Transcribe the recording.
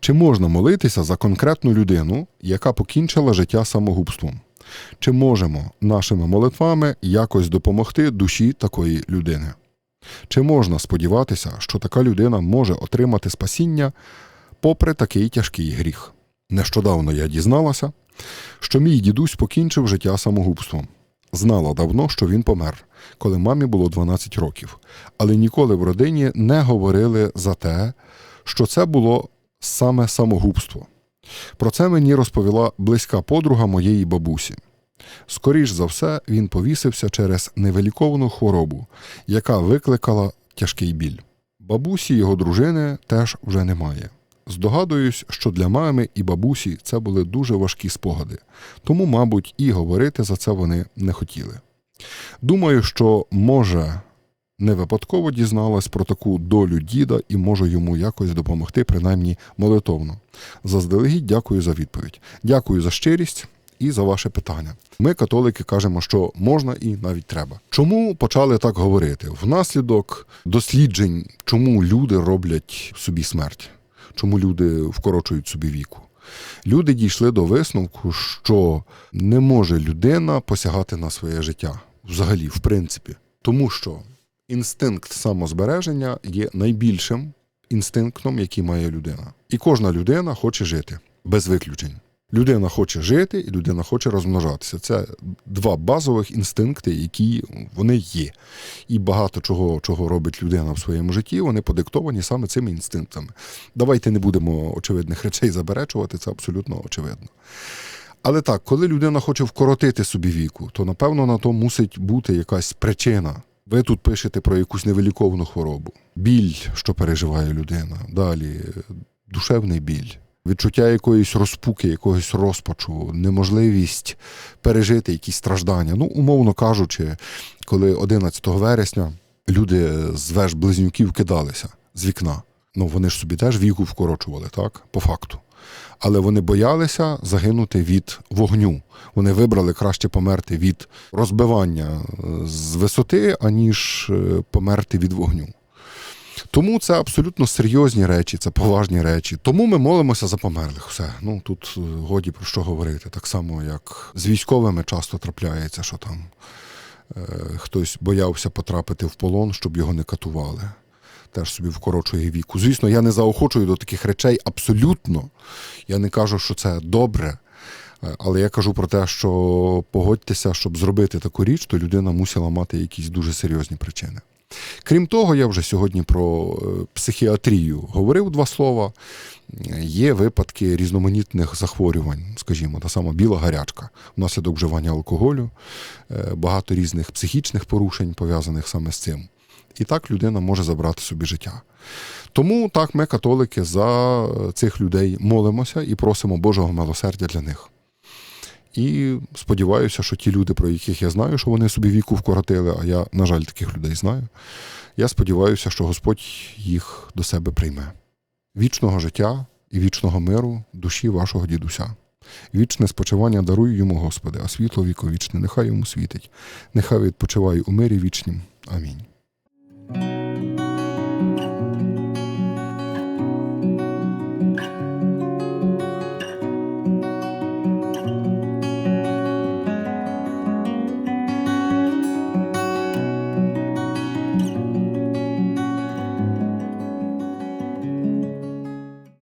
Чи можна молитися за конкретну людину, яка покінчила життя самогубством? Чи можемо нашими молитвами якось допомогти душі такої людини? Чи можна сподіватися, що така людина може отримати спасіння попри такий тяжкий гріх? Нещодавно я дізналася, що мій дідусь покінчив життя самогубством. Знала давно, що він помер, коли мамі було 12 років, але ніколи в родині не говорили за те, що це було саме самогубство. Про це мені розповіла близька подруга моєї бабусі. Скоріш за все, він повісився через невиліковану хворобу, яка викликала тяжкий біль. Бабусі його дружини теж вже немає. Здогадуюсь, що для мами і бабусі це були дуже важкі спогади, тому, мабуть, і говорити за це вони не хотіли. Думаю, що, може, не випадково дізналась про таку долю діда і можу йому якось допомогти, принаймні молитовно. Заздалегідь дякую за відповідь. Дякую за щирість і за ваше питання. Ми, католики, кажемо, що можна і навіть треба. Чому почали так говорити? Внаслідок досліджень, чому люди роблять собі смерть, чому люди вкорочують собі віку. Люди дійшли до висновку, що не може людина посягати на своє життя взагалі, в принципі, тому що інстинкт самозбереження є найбільшим інстинктом, який має людина. І кожна людина хоче жити без виключень. Людина хоче жити, і людина хоче розмножатися. Це два базових інстинкти, які вони є. І багато чого, чого робить людина в своєму житті, вони подиктовані саме цими інстинктами. Давайте не будемо очевидних речей заперечувати, це абсолютно очевидно. Але так, коли людина хоче вкоротити собі віку, то напевно на то мусить бути якась причина. Ви тут пишете про якусь невиліковану хворобу, біль, що переживає людина, далі душевний біль, відчуття якоїсь розпуки, якогось розпачу, неможливість пережити якісь страждання. Ну, умовно кажучи, коли 11 вересня люди з веж близнюків кидалися з вікна. Ну, вони ж собі теж віку вкорочували, так? По факту. Але вони боялися загинути від вогню. Вони вибрали краще померти від розбивання з висоти, аніж е, померти від вогню. Тому це абсолютно серйозні речі, це поважні речі. Тому ми молимося за померлих. Все. Ну тут е, годі про що говорити. Так само, як з військовими часто трапляється, що там е, хтось боявся потрапити в полон, щоб його не катували. Теж собі вкорочує віку. Звісно, я не заохочую до таких речей абсолютно. Я не кажу, що це добре. Е, Але я кажу про те, що погодьтеся, щоб зробити таку річ, то людина мусила мати якісь дуже серйозні причини. Крім того, я вже сьогодні про е, психіатрію говорив два слова. Є випадки різноманітних захворювань, скажімо, та сама біла гарячка, внаслідок вживання алкоголю, е, багато різних психічних порушень, пов'язаних саме з цим. І так людина може забрати собі життя. Тому так ми, католики, за цих людей молимося і просимо Божого милосердя для них. І сподіваюся, що ті люди, про яких я знаю, що вони собі віку вкоротили, а я, на жаль, таких людей знаю. Я сподіваюся, що Господь їх до себе прийме. Вічного життя і вічного миру душі вашого дідуся. Вічне спочивання даруй йому, Господи, а світло віковічне, нехай йому світить, нехай відпочиває у мирі вічнім. Амінь.